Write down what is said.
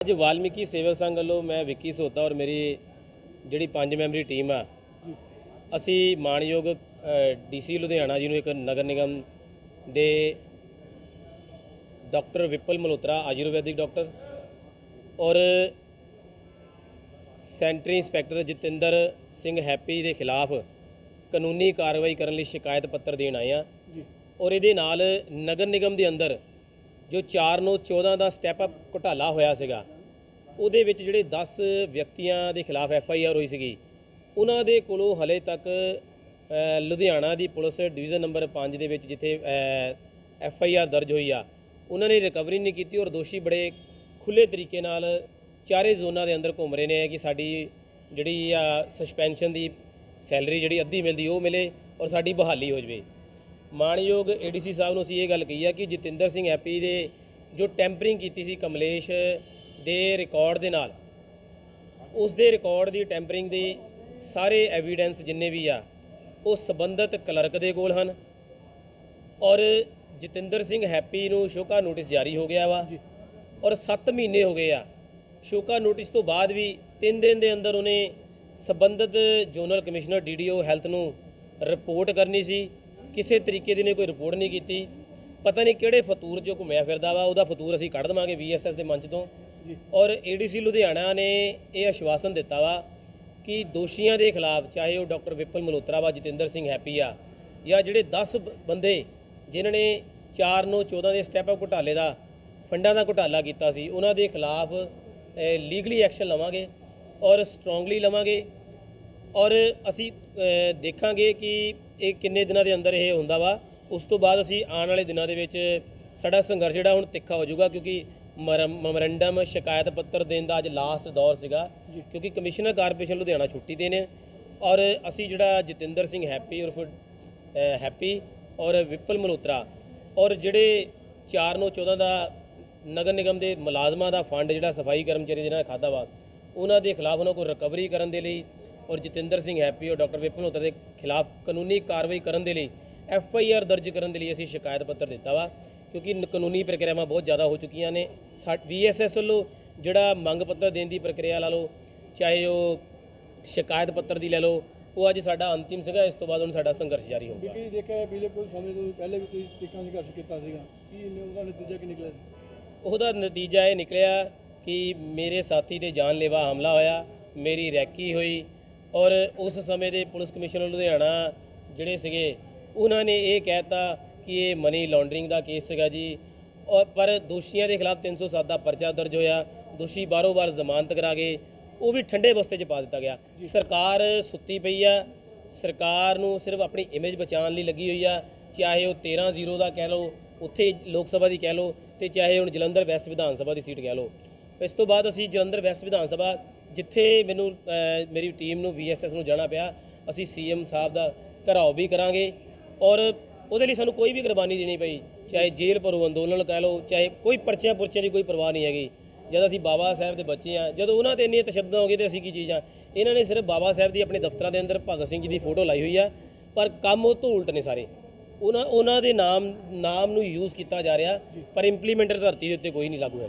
ਅੱਜ ਵਾਲਮੀਕੀ ਸੇਵਕ ਸੰਘ ਵੱਲੋਂ ਮੈਂ ਵਿੱਕੀ ਸੋਤਾ ਔਰ ਮੇਰੀ ਜਿਹੜੀ ਪੰਜ ਮੈਂਬਰੀ ਟੀਮ ਆ ਅਸੀਂ ਮਾਣਯੋਗ ਡੀਸੀ ਲੁਧਿਆਣਾ ਜੀ ਨੂੰ ਇੱਕ ਨਗਰ ਨਿਗਮ ਦੇ ਡਾਕਟਰ ਵਿਪਲ ਮਲਹੋਤਰਾ ਆਯੁਰਵੈਦਿਕ ਡਾਕਟਰ ਔਰ sanitary inspector Jatinder Singh happy ਦੇ ਖਿਲਾਫ ਕਾਨੂੰਨੀ ਕਾਰਵਾਈ ਕਰਨ ਲਈ ਸ਼ਿਕਾਇਤ ਪੱਤਰ ਦੇਣ ਆਏ ਆ ਔਰ ਇਹਦੇ ਨਾਲ ਨਗਰ ਨਿਗਮ ਦੇ ਅੰਦਰ ਜੋ 4 ਨੂੰ 14 ਦਾ ਸਟੈਪ ਅਪ ਘੁਟਾਲਾ ਹੋਇਆ ਸੀਗਾ, ਉਹਦੇ ਵਿੱਚ ਜਿਹੜੇ 10 ਵਿਅਕਤੀਆਂ ਦੇ ਖਿਲਾਫ ਐਫ ਆਈ ਆਰ ਹੋਈ ਸੀਗੀ, ਉਹਨਾਂ ਦੇ ਕੋਲੋਂ ਹਲੇ ਤੱਕ ਲੁਧਿਆਣਾ ਦੀ ਪੁਲਿਸ ਡਿਵੀਜ਼ਨ ਨੰਬਰ 5 ਦੇ ਵਿੱਚ ਜਿੱਥੇ ਐਫ ਆਈ ਆਰ ਦਰਜ ਹੋਈ ਆ, ਉਹਨਾਂ ਨੇ ਰਿਕਵਰੀ ਨਹੀਂ ਕੀਤੀ ਔਰ ਦੋਸ਼ੀ ਬੜੇ ਖੁੱਲੇ ਤਰੀਕੇ ਨਾਲ ਚਾਰੇ ਜ਼ੋਨਾਂ ਦੇ ਅੰਦਰ ਘੁੰਮ ਰਹੇ ਨੇ ਕਿ ਸਾਡੀ ਜਿਹੜੀ ਆ ਸਸਪੈਂਸ਼ਨ ਦੀ ਸੈਲਰੀ ਜਿਹੜੀ ਅੱਧੀ ਮਿਲਦੀ ਉਹ ਮਿਲੇ ਔਰ ਸਾਡੀ ਬਹਾਲੀ ਹੋ ਜਵੇ। ਮਾਣਯੋਗ ਏਡੀਸੀ ਸਾਹਿਬ ਨੂੰ ਅਸੀਂ ਇਹ ਗੱਲ ਕਹੀ ਆ ਕਿ ਜਤਿੰਦਰ ਸਿੰਘ ਹੈਪੀ ਦੇ ਜੋ ਟੈਂਪਰਿੰਗ ਕੀਤੀ ਸੀ ਕਮਲੇਸ਼ ਦੇ ਰਿਕਾਰਡ ਦੇ ਨਾਲ ਉਸ ਦੇ ਰਿਕਾਰਡ ਦੀ ਟੈਂਪਰਿੰਗ ਦੇ ਸਾਰੇ ਐਵੀਡੈਂਸ ਜਿੰਨੇ ਵੀ ਆ ਉਹ ਸਬੰਧਤ ਕਲਰਕ ਦੇ ਕੋਲ ਹਨ। ਔਰ ਜਤਿੰਦਰ ਸਿੰਘ ਹੈਪੀ ਨੂੰ ਸ਼ੋਕਾ ਨੋਟਿਸ ਜਾਰੀ ਹੋ ਗਿਆ ਵਾ। ਔਰ 7 ਮਹੀਨੇ ਹੋ ਗਏ ਆ। ਸ਼ੋਕਾ ਨੋਟਿਸ ਤੋਂ ਬਾਅਦ ਵੀ 3 ਦਿਨ ਦੇ ਅੰਦਰ ਉਹਨੇ ਸਬੰਧਤ ਜ਼ੋਨਲ ਕਮਿਸ਼ਨਰ ਡੀਡੀਓ ਹੈਲਥ ਨੂੰ ਰਿਪੋਰਟ ਕਰਨੀ ਸੀ। ਕਿਸੇ ਤਰੀਕੇ ਦੀ ਨੇ ਕੋਈ ਰਿਪੋਰਟ ਨਹੀਂ ਕੀਤੀ। ਪਤਾ ਨਹੀਂ ਕਿਹੜੇ ਫਤੂਰ 'ਚੋਂ ਘੁੰਮਿਆ ਫਿਰਦਾ ਵਾ ਉਹਦਾ ਫਤੂਰ ਅਸੀਂ ਕੱਢ ਦੇਵਾਂਗੇ ਵੀਐਸਐਸ ਦੇ ਮੰਚ ਤੋਂ। ਔਰ ਏਡੀਸੀ ਲੁਧਿਆਣਾ ਨੇ ਇਹ ਆਸ਼ਵਾਸਨ ਦਿੱਤਾ ਵਾ ਕਿ ਦੋਸ਼ੀਆਂ ਦੇ ਖਿਲਾਫ ਚਾਹੇ ਉਹ ਡਾਕਟਰ ਵਿਪਲ ਮਲਹੋਤਰਾ ਵਾ ਜਤਿੰਦਰ ਸਿੰਘ ਹੈਪੀ ਆ ਜਾਂ ਜਿਹੜੇ 10 ਬ- ਬੰਦੇ ਜਿਨ੍ਹਾਂ ਨੇ 4 ਨੂੰ 14 ਦੇ ਸਟੈਪ ਅਪ ਘੁਟਾਲੇ ਦਾ ਫੰਡਾਂ ਦਾ ਘੁਟਾਲਾ ਕੀਤਾ ਸੀ ਉਹਨਾਂ ਦੇ ਖਿਲਾਫ ਲੀਗਲੀ ਐਕਸ਼ਨ ਲਵਾਂਗੇ ਔਰ ਸਟਰੋਂਗਲੀ ਲਵਾਂਗੇ। ਔਰ ਅਸੀਂ ਦੇਖਾਂਗੇ ਕਿ ਇਹ ਕਿੰਨੇ ਦਿਨਾਂ ਦੇ ਅੰਦਰ ਇਹ ਹੁੰਦਾ ਵਾ? ਉਸ ਤੋਂ ਬਾਅਦ ਅਸੀਂ ਆਉਣ ਵਾਲੇ ਦਿਨਾਂ ਦੇ ਵਿੱਚ ਸਾਡਾ ਸੰਘਰਸ਼ ਜਿਹੜਾ ਹੁਣ ਤਿੱਖਾ ਹੋ ਜਾਊਗਾ ਕਿਉਂਕਿ ਮੈਮੋਰੰਡਮ ਸ਼ਿਕਾਇਤ ਪੱਤਰ ਦੇਣ ਦਾ ਅੱਜ ਲਾਸਟ ਦੌਰ ਸੀਗਾ। ਕਿਉਂਕਿ ਕਮਿਸ਼ਨਰ ਕਾਰਪੋਰੇਸ਼ਨ ਲੁਧਿਆਣਾ ਛੁੱਟੀ ਤੇ ਨੇ ਔਰ ਅਸੀਂ ਜਿਹੜਾ ਜਤਿੰਦਰ ਸਿੰਘ ਹੈਪੀ ਉਰਫ ਅ, ਹੈਪੀ ਔਰ ਵਿਪਲ ਮਲਹੋਤਰਾ ਔਰ ਜਿਹੜੇ 4 ਨੂੰ 14 ਦਾ ਨਗਰ ਨਿਗਮ ਦੇ ਮੁਲਾਜ਼ਮਾਂ ਦਾ ਫੰਡ ਜਿਹੜਾ ਸਫ਼ਾਈ ਕਰਮਚਾਰੀ ਜਿਹਨਾਂ ਨੇ ਖਾਦਾ ਵਾ ਉਹਨਾਂ ਦੇ ਖਿਲਾਫ ਉਹਨਾਂ ਕੋਲ ਰਿਕਵਰੀ ਕਰਨ ਦੇ ਲਈ ਔਰ ਜਤਿੰਦਰ ਸਿੰਘ ਹੈਪੀ ਔਰ ਡਾਕਟਰ ਵਿਪਨ ਮਲਹੋਤਰਾ ਦੇ ਖਿਲਾਫ ਕਾਨੂੰਨੀ ਕਾਰਵਾਈ ਕਰਨ ਦੇ ਲਈ ਐਫ ਆਈ ਆਰ ਦਰਜ ਕਰਨ ਦੇ ਲਈ ਅਸੀਂ ਸ਼ਿਕਾਇਤ ਪੱਤਰ ਦਿੱਤਾ ਵਾ ਕਿਉਂਕਿ ਨ- ਕਾਨੂੰਨੀ ਪ੍ਰਕਿਰਿਆਵਾਂ ਬਹੁਤ ਜ਼ਿਆਦਾ ਹੋ ਚੁੱਕੀਆਂ ਨੇ। ਵੀ ਐਸ ਐਸ ਵੱਲੋਂ ਜਿਹੜਾ ਮੰਗ ਪੱਤਰ ਦੇਣ ਦੀ ਪ੍ਰਕਿਰਿਆ ਲਾ ਲਓ ਚਾਹੇ ਉਹ ਸ਼ਿਕਾਇਤ ਪੱਤਰ ਦੀ ਲੈ ਲਓ ਉਹ ਅੱਜ ਸਾਡਾ ਅੰਤਿਮ ਸੀਗਾ ਇਸ ਤੋਂ ਬਾਅਦ ਹੁਣ ਸਾਡਾ ਸੰਘਰਸ਼ ਜਾਰੀ ਹੋਊਗਾ। ਵੀ ਦੇਖਿਆ ਪਿਛਲੇ ਕੁਝ ਸਮੇਂ ਤੋਂ ਪਹਿਲੇ ਵੀ ਤੁਸੀਂ ਟਿੱਕਾਂ ਸੰਘਰਸ਼ ਕੀਤਾ ਸੀਗਾ ਕੀ ਉਹਦਾ ਨਤੀਜਾ ਕੀ ਨਿਕਲਿਆ ਉਹਦਾ ਨਤੀਜਾ ਇਹ ਨਿਕਲਿਆ ਕਿ ਮੇਰੇ ਸਾਥੀ ਤੇ ਜਾਨਲੇਵਾ ਹਮਲਾ ਹੋਇਆ ਮੇਰੀ ਰੈਕੀ ਹੋਈ ਔਰ ਉਸ ਸਮੇਂ ਦੇ ਪੁਲਿਸ ਕਮਿਸ਼ਨਰ ਲੁਧਿਆਣਾ ਜਿਹੜੇ ਸੀਗੇ ਉਹਨਾਂ ਨੇ ਇਹ ਕਹਿਤਾ ਕਿ ਇਹ ਮਨੀ ਲਾਂਡਰਿੰਗ ਦਾ ਕੇਸ ਸੀਗਾ ਜੀ। ਔਰ ਪਰ ਦੋਸ਼ੀਆਂ ਦੇ ਖਿਲਾਫ 307 ਦਾ ਪਰਚਾ ਦਰਜ ਹੋਇਆ। ਦੋਸ਼ੀ ਬਾਰੋ ਬਾਰ ਜ਼ਮਾਨਤ ਕਰਾ ਗਏ। ਉਹ ਵੀ ਠੰਡੇ ਬਸਤੇ 'ਚ ਪਾ ਦਿੱਤਾ ਗਿਆ। ਸਰਕਾਰ ਸੁੱਤੀ ਪਈ ਆ। ਸਰਕਾਰ ਨੂੰ ਸਿਰਫ ਆਪਣੀ ਇਮੇਜ ਬਚਾਉਣ ਲਈ ਲੱਗੀ ਹੋਈ ਆ। ਚਾਹੇ ਉਹ 13-0 ਦਾ ਕਹਿ ਲਓ ਉੱਥੇ ਲੋਕ ਸਭਾ ਦੀ ਕਹਿ ਲਓ ਤੇ ਚਾਹੇ ਹੁਣ ਜਲੰਧਰ ਵੈਸਟ ਵਿਧਾਨ ਸਭਾ ਦੀ ਸੀਟ ਕਹਿ ਲਓ। ਇਸ ਤੋਂ ਬਾਅਦ ਅਸੀਂ ਜਲੰਧਰ ਵੈਸਟ ਵਿਧਾਨ ਸਭਾ, ਜਿੱਥੇ ਮੈਨੂੰ ਮੇਰੀ ਟੀਮ ਨੂੰ ਵੀਐਸਐਸ ਨੂੰ ਜਾਣਾ ਪਿਆ, ਅਸੀਂ ਸੀਐਮ ਸਾਹਿਬ ਦਾ ਘਰਾਓ ਵੀ ਕਰਾਂਗੇ ਔਰ ਉਹਦੇ ਲਈ ਸਾਨੂੰ ਕੋਈ ਵੀ ਕੁਰਬਾਨੀ ਦੇਣੀ ਪਈ, ਚਾਹੇ ਜੇਲ੍ਹ ਭਰੋ, ਅੰਦੋਲਨ ਕਹਿ ਲਓ, ਚਾਹੇ ਕੋਈ ਪਰਚਿਆਂ ਪੁਰਚਿਆਂ ਦੀ ਕੋਈ ਪਰਵਾਹ ਨਹੀਂ ਹੈਗੀ। ਜਦ ਅਸੀਂ ਬਾਬਾ ਸਾਹਿਬ ਦੇ ਬੱਚੇ ਆ ਜਦੋਂ ਉਹਨਾਂ ਤੇ ਇੰਨੀ ਤਸ਼ੱਦਦ ਹੋ ਗਈ ਤੇ ਅਸੀਂ ਕੀ ਚੀਜ਼ ਆ ਇਹਨਾਂ ਨੇ ਸਿਰਫ ਬਾਬਾ ਸਾਹਿਬ ਦੀ ਆਪਣੇ ਦਫ਼ਤਰਾਂ ਦੇ ਅੰਦਰ ਭਗਤ ਸਿੰਘ ਜੀ ਦੀ ਫੋਟੋ ਲਾਈ ਹੋਈ ਆ, ਪਰ ਕੰਮ ਉਹ ਤੋਂ ਉਲਟ ਨੇ ਸਾਰੇ। ਉਹਨਾਂ ਉਹਨਾਂ ਦੇ ਨਾਮ ਨਾਮ ਨੂੰ ਯੂਜ਼ ਕੀਤਾ ਜਾ ਰਿਹਾ, ਪਰ ਇੰਪਲੀਮੈਂਟਰ ਧਰਤੀ ਦੇ ਉੱਤੇ ਕੋਈ ਨਹੀਂ ਲਾਗੂ ਹੈਗਾ।